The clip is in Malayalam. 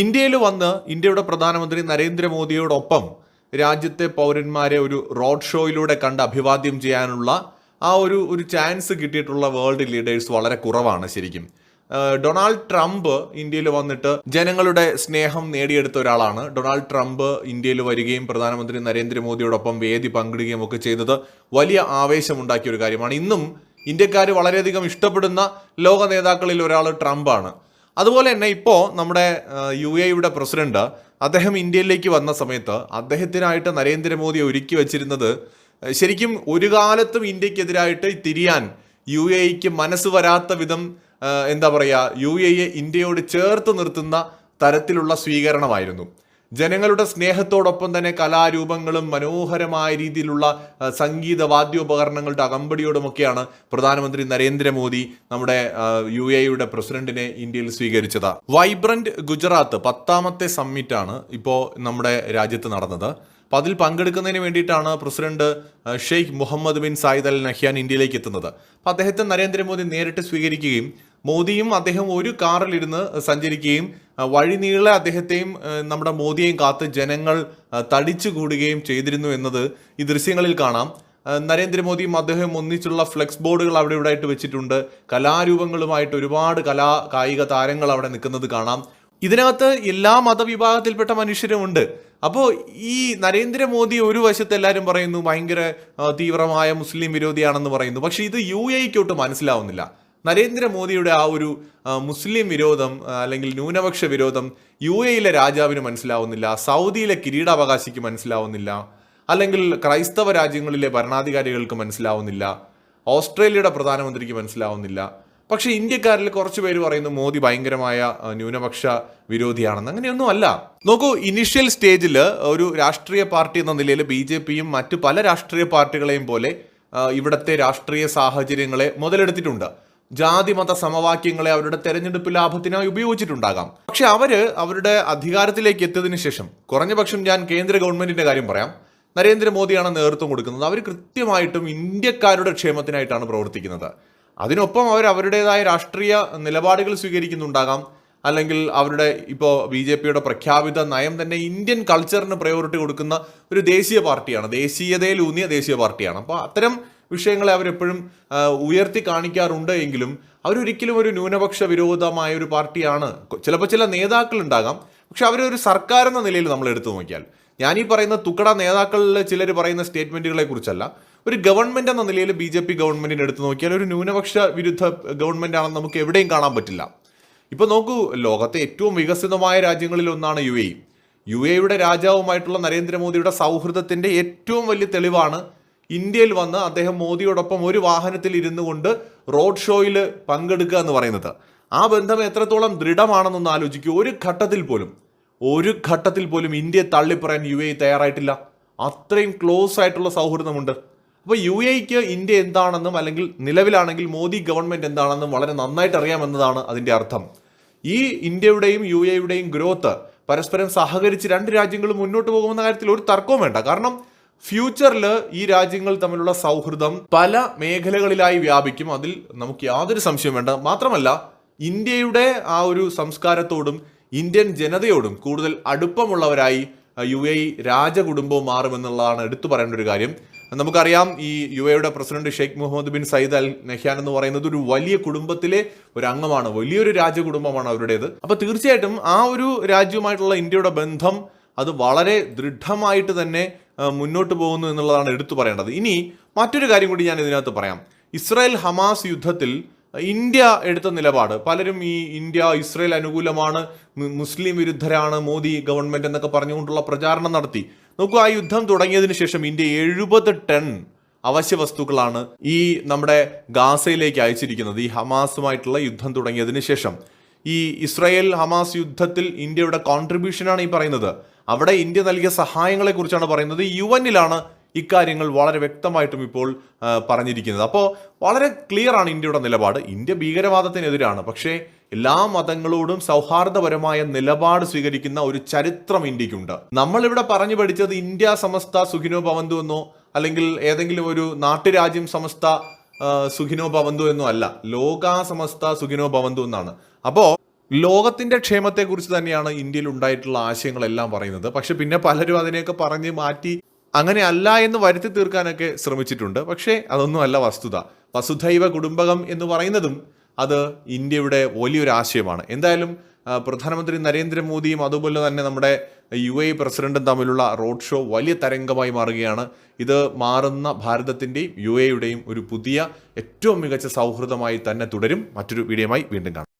ഇന്ത്യയിൽ വന്ന് ഇന്ത്യയുടെ പ്രധാനമന്ത്രി നരേന്ദ്രമോദിയോടൊപ്പം രാജ്യത്തെ പൗരന്മാരെ ഒരു റോഡ് ഷോയിലൂടെ കണ്ട് അഭിവാദ്യം ചെയ്യാനുള്ള ആ ഒരു ഒരു ചാൻസ് കിട്ടിയിട്ടുള്ള വേൾഡ് ലീഡേഴ്സ് വളരെ കുറവാണ് ശരിക്കും. ഡൊണാൾഡ് ട്രംപ് ഇന്ത്യയിൽ വന്നിട്ട് ജനങ്ങളുടെ സ്നേഹം നേടിയെടുത്ത ഒരാളാണ്. ഡൊണാൾഡ് ട്രംപ് ഇന്ത്യയിൽ വരികയും പ്രധാനമന്ത്രി നരേന്ദ്രമോദിയോടൊപ്പം വേദി പങ്കിടുകയും ഒക്കെ ചെയ്തത് വലിയ ആവേശമുണ്ടാക്കിയ ഒരു കാര്യമാണ്. ഇന്നും ഇന്ത്യക്കാർ വളരെയധികം ഇഷ്ടപ്പെടുന്ന ലോക നേതാക്കളിൽ ഒരാൾ ട്രംപാണ്. അതുപോലെ തന്നെ ഇപ്പോൾ നമ്മുടെ യു എയുടെ പ്രസിഡന്റ് അദ്ദേഹം ഇന്ത്യയിലേക്ക് വന്ന സമയത്ത് അദ്ദേഹത്തിനായിട്ട് നരേന്ദ്രമോദി ഒരുക്കി വച്ചിരുന്നത് ശരിക്കും ഒരു കാലത്തും ഇന്ത്യക്കെതിരായിട്ട് തിരിയാൻ യു എക്ക് മനസ്സ് വരാത്ത വിധം എന്താ പറയുക യു എയെ ഇന്ത്യയോട് ചേർത്ത് നിർത്തുന്ന തരത്തിലുള്ള സ്വീകരണമായിരുന്നു. ജനങ്ങളുടെ സ്നേഹത്തോടൊപ്പം തന്നെ കലാരൂപങ്ങളും മനോഹരമായ രീതിയിലുള്ള സംഗീത വാദ്യോപകരണങ്ങളുടെ അകമ്പടിയോടുമൊക്കെയാണ് പ്രധാനമന്ത്രി നരേന്ദ്രമോദി നമ്മുടെ യു എയുടെ പ്രസിഡന്റിനെ ഇന്ത്യയിൽ സ്വീകരിച്ചത്. വൈബ്രന്റ് ഗുജറാത്ത് പത്താമത്തെ സമ്മിറ്റ് ആണ് ഇപ്പോൾ നമ്മുടെ രാജ്യത്ത് നടന്നത്. അപ്പോൾ അതിൽ പങ്കെടുക്കുന്നതിന് വേണ്ടിയിട്ടാണ് president Sheikh Mohammed bin Zayed al Nahyan ഇന്ത്യയിലേക്ക് എത്തുന്നത്. അപ്പോൾ അദ്ദേഹത്തെ നരേന്ദ്രമോദി നേരിട്ട് സ്വീകരിക്കുകയും മോദിയും അദ്ദേഹം ഒരു കാറിലിരുന്ന് സഞ്ചരിക്കുകയും വഴിനീളെ അദ്ദേഹത്തെയും നമ്മുടെ മോദിയെയും കാത്ത് ജനങ്ങൾ തടിച്ചു കൂടുകയും ചെയ്തിരുന്നു എന്നത് ഈ ദൃശ്യങ്ങളിൽ കാണാം. നരേന്ദ്രമോദിയും അദ്ദേഹം ഒന്നിച്ചുള്ള ഫ്ലെക്സ് ബോർഡുകൾ അവിടെ ഇവിടെ ആയിട്ട് വെച്ചിട്ടുണ്ട്. കലാരൂപങ്ങളുമായിട്ട് ഒരുപാട് കലാ കായിക താരങ്ങൾ അവിടെ നിൽക്കുന്നത് കാണാം. ഇതിനകത്ത് എല്ലാ മതവിഭാഗത്തിൽപ്പെട്ട മനുഷ്യരും ഉണ്ട്. അപ്പോൾ ഈ നരേന്ദ്രമോദി ഒരു വശത്ത് എല്ലാവരും പറയുന്നു ഭയങ്കര തീവ്രമായ മുസ്ലിം വിരോധിയാണെന്ന് പറയുന്നു. പക്ഷേ ഇത് യു എക്കൊട്ട് മനസ്സിലാവുന്നില്ല. നരേന്ദ്രമോദിയുടെ ആ ഒരു മുസ്ലിം വിരോധം അല്ലെങ്കിൽ ന്യൂനപക്ഷ വിരോധം യു എയിലെ രാജാവിന് മനസ്സിലാവുന്നില്ല സൗദിയിലെ കിരീടാവകാശിക്ക് മനസ്സിലാവുന്നില്ല അല്ലെങ്കിൽ ക്രൈസ്തവ രാജ്യങ്ങളിലെ ഭരണാധികാരികൾക്ക് മനസ്സിലാവുന്നില്ല ഓസ്ട്രേലിയയുടെ പ്രധാനമന്ത്രിക്ക് മനസ്സിലാവുന്നില്ല. പക്ഷെ ഇന്ത്യക്കാരിൽ കുറച്ച് പേര് പറയുന്നു മോദി ഭയങ്കരമായ ന്യൂനപക്ഷ വിരോധിയാണെന്ന്. അങ്ങനെയൊന്നും അല്ല. നോക്കൂ ഇനിഷ്യൽ സ്റ്റേജിൽ ഒരു രാഷ്ട്രീയ പാർട്ടി എന്ന നിലയിൽ ബി ജെ പിയും മറ്റു പല രാഷ്ട്രീയ പാർട്ടികളെയും പോലെ ഇവിടുത്തെ രാഷ്ട്രീയ സാഹചര്യങ്ങളെ മുതലെടുത്തിട്ടുണ്ട്. ജാതി മത സമവാക്യങ്ങളെ അവരുടെ തെരഞ്ഞെടുപ്പ് ലാഭത്തിനായി ഉപയോഗിച്ചിട്ടുണ്ടാകാം. പക്ഷെ അവർ അവരുടെ അധികാരത്തിലേക്ക് എത്തിയതിനു ശേഷം കുറഞ്ഞ പക്ഷം ഞാൻ കേന്ദ്ര ഗവൺമെന്റിന്റെ കാര്യം പറയാം. നരേന്ദ്രമോദിയാണ് നേതൃത്വം കൊടുക്കുന്നത്. അവർ കൃത്യമായിട്ടും ഇന്ത്യക്കാരുടെ ക്ഷേമത്തിനായിട്ടാണ് പ്രവർത്തിക്കുന്നത്. അതിനൊപ്പം അവർ അവരുടേതായ രാഷ്ട്രീയ നിലപാടുകൾ സ്വീകരിക്കുന്നുണ്ടാകാം. അല്ലെങ്കിൽ അവരുടെ ഇപ്പോൾ ബി ജെ പിയുടെ പ്രഖ്യാപിത നയം തന്നെ ഇന്ത്യൻ കൾച്ചറിന് പ്രയോറിറ്റി കൊടുക്കുന്ന ഒരു ദേശീയ പാർട്ടിയാണ്. ദേശീയതയിലൂന്നിയ ദേശീയ പാർട്ടിയാണ്. അപ്പോൾ അത്തരം വിഷയങ്ങളെ അവരെപ്പോഴും ഉയർത്തി കാണിക്കാറുണ്ട് എങ്കിലും അവരൊരിക്കലും ഒരു ന്യൂനപക്ഷ വിരോധമായ ഒരു പാർട്ടിയാണ്. ചിലപ്പോൾ ചില നേതാക്കൾ ഉണ്ടാകാം പക്ഷെ അവരൊരു സർക്കാർ എന്ന നിലയിൽ നമ്മൾ എടുത്തു നോക്കിയാൽ ഞാനീ പറയുന്ന തുക്കട നേതാക്കളിൽ ചിലർ പറയുന്ന സ്റ്റേറ്റ്മെന്റുകളെ കുറിച്ചല്ല ഒരു ഗവൺമെന്റ് എന്ന നിലയിൽ ബി ജെ പി ഗവൺമെന്റിനെ എടുത്തു നോക്കിയാൽ ഒരു ന്യൂനപക്ഷ വിരുദ്ധ ഗവൺമെന്റ് ആണെന്ന് നമുക്ക് എവിടെയും കാണാൻ പറ്റില്ല. ഇപ്പോൾ നോക്കൂ ലോകത്തെ ഏറ്റവും വികസിതമായ രാജ്യങ്ങളിൽ ഒന്നാണ് യു എ. യു എയുടെ രാജാവുമായിട്ടുള്ള നരേന്ദ്രമോദിയുടെ സൗഹൃദത്തിന്റെ ഏറ്റവും വലിയ തെളിവാണ് ഇന്ത്യയിൽ വന്ന് അദ്ദേഹം മോദിയോടൊപ്പം ഒരു വാഹനത്തിൽ ഇരുന്നു കൊണ്ട് റോഡ് ഷോയിൽ പങ്കെടുക്കുക എന്ന് പറയുന്നത്. ആ ബന്ധം എത്രത്തോളം ദൃഢമാണെന്നൊന്ന് ആലോചിക്കൂ. ഒരു ഘട്ടത്തിൽ പോലും ഒരു ഘട്ടത്തിൽ പോലും ഇന്ത്യ തള്ളിപ്പറയാൻ യു എ തയ്യാറായിട്ടില്ല. അത്രയും ക്ലോസ് ആയിട്ടുള്ള സൗഹൃദമുണ്ട്. അപ്പോൾ യു എക്ക് ഇന്ത്യ എന്താണെന്നും അല്ലെങ്കിൽ നിലവിലാണെങ്കിൽ മോദി ഗവൺമെന്റ് എന്താണെന്നും വളരെ നന്നായിട്ട് അറിയാമെന്നതാണ് അതിന്റെ അർത്ഥം. ഈ ഇന്ത്യയുടെയും യു എയുടെയും ഗ്രോത്ത് പരസ്പരം സഹകരിച്ച് രണ്ട് രാജ്യങ്ങളും മുന്നോട്ട് പോകുമെന്ന കാര്യത്തിൽ ഒരു തർക്കവും വേണ്ട. കാരണം ഫ്യൂച്ചറിൽ ഈ രാജ്യങ്ങൾ തമ്മിലുള്ള സൗഹൃദം പല മേഖലകളിലായി വ്യാപിക്കും. അതിൽ നമുക്ക് യാതൊരു സംശയം വേണ്ട. മാത്രമല്ല ഇന്ത്യയുടെ ആ ഒരു സംസ്കാരത്തോടും ഇന്ത്യൻ ജനതയോടും കൂടുതൽ അടുപ്പമുള്ളവരായി യു എ രാജകുടുംബവും മാറുമെന്നുള്ളതാണ് എടുത്തു പറയേണ്ട ഒരു കാര്യം. നമുക്കറിയാം ഈ യു എയുടെ president Sheikh Mohammed bin Zayed al Nahyan എന്ന് പറയുന്നത് ഒരു വലിയ കുടുംബത്തിലെ ഒരു അംഗമാണ് വലിയൊരു രാജകുടുംബമാണ് അവരുടേത്. അപ്പൊ തീർച്ചയായിട്ടും ആ ഒരു രാജ്യവുമായിട്ടുള്ള ഇന്ത്യയുടെ ബന്ധം അത് വളരെ ദൃഢമായിട്ട് തന്നെ മുന്നോട്ട് പോകുന്നു എന്നുള്ളതാണ് എടുത്തു പറയേണ്ടത്. ഇനി മറ്റൊരു കാര്യം കൂടി ഞാൻ ഇതിനകത്ത് പറയാം. ഇസ്രായേൽ ഹമാസ് യുദ്ധത്തിൽ ഇന്ത്യ എടുത്ത നിലപാട് പലരും ഈ ഇന്ത്യ ഇസ്രായേൽ അനുകൂലമാണ് മുസ്ലിം വിരുദ്ധരാണ് മോദി ഗവൺമെന്റ് എന്നൊക്കെ പറഞ്ഞുകൊണ്ടുള്ള പ്രചാരണം നടത്തി. നോക്കൂ ആ യുദ്ധം തുടങ്ങിയതിന് ശേഷം ഇന്ത്യ എഴുപത് ടൺ അവശ്യ വസ്തുക്കളാണ് ഈ നമ്മുടെ ഗാസയിലേക്ക് അയച്ചിരിക്കുന്നത് ഈ ഹമാസുമായിട്ടുള്ള യുദ്ധം തുടങ്ങിയതിന് ശേഷം. ഈ ഇസ്രായേൽ ഹമാസ് യുദ്ധത്തിൽ ഇന്ത്യയുടെ കോൺട്രിബ്യൂഷനാണ് ഈ പറയുന്നത്. അവിടെ ഇന്ത്യ നൽകിയ സഹായങ്ങളെക്കുറിച്ചാണ് പറയുന്നത്. യു എന്നിലാണ് ഇക്കാര്യങ്ങൾ വളരെ വ്യക്തമായിട്ടും ഇപ്പോൾ പറഞ്ഞിരിക്കുന്നത്. അപ്പോൾ വളരെ ക്ലിയർ ആണ് ഇന്ത്യയുടെ നിലപാട്. ഇന്ത്യ ഭീകരവാദത്തിനെതിരാണ്. പക്ഷേ എല്ലാ മതങ്ങളോടും സൗഹാർദ്ദപരമായ നിലപാട് സ്വീകരിക്കുന്ന ഒരു ചരിത്രം ഇന്ത്യക്കുണ്ട് നമ്മളിവിടെ പറഞ്ഞു പഠിച്ചത് ഇന്ത്യ സമസ്ത സുഖിനോ ഭവന്തു എന്നോ അല്ലെങ്കിൽ ഏതെങ്കിലും ഒരു നാട്ടുരാജ്യം സമസ്ത സുഖിനോ ഭവന്തു എന്നും അല്ല. ലോകാസമസ്ത സുഖിനോ ഭവന്തു എന്നാണ്. അപ്പോൾ ലോകത്തിന്റെ ക്ഷേമത്തെക്കുറിച്ച് തന്നെയാണ് ഇന്ത്യയിൽ ഉണ്ടായിട്ടുള്ള ആശയങ്ങളെല്ലാം പറയുന്നത്. പക്ഷെ പിന്നെ പലരും അതിനെയൊക്കെ പറഞ്ഞ് മാറ്റി അങ്ങനെ അല്ല എന്ന് വരുത്തി തീർക്കാനൊക്കെ ശ്രമിച്ചിട്ടുണ്ട്. പക്ഷേ അതൊന്നും അല്ല വസ്തുത. വസുധൈവ കുടുംബകം എന്ന് പറയുന്നതും അത് ഇന്ത്യയുടെ വലിയൊരു ആശയമാണ്. എന്തായാലും പ്രധാനമന്ത്രി നരേന്ദ്രമോദിയും അതുപോലെ തന്നെ നമ്മുടെ യു എ പ്രസിഡന്റും തമ്മിലുള്ള റോഡ് ഷോ വലിയ തരംഗമായി മാറുകയാണ്. ഇത് മാറുന്ന ഭാരതത്തിന്റെയും യു എയുടെയും ഒരു പുതിയ ഏറ്റവും മികച്ച സൗഹൃദമായി തന്നെ തുടരും. മറ്റൊരു വീഡിയോയുമായി വീണ്ടും കാണാം.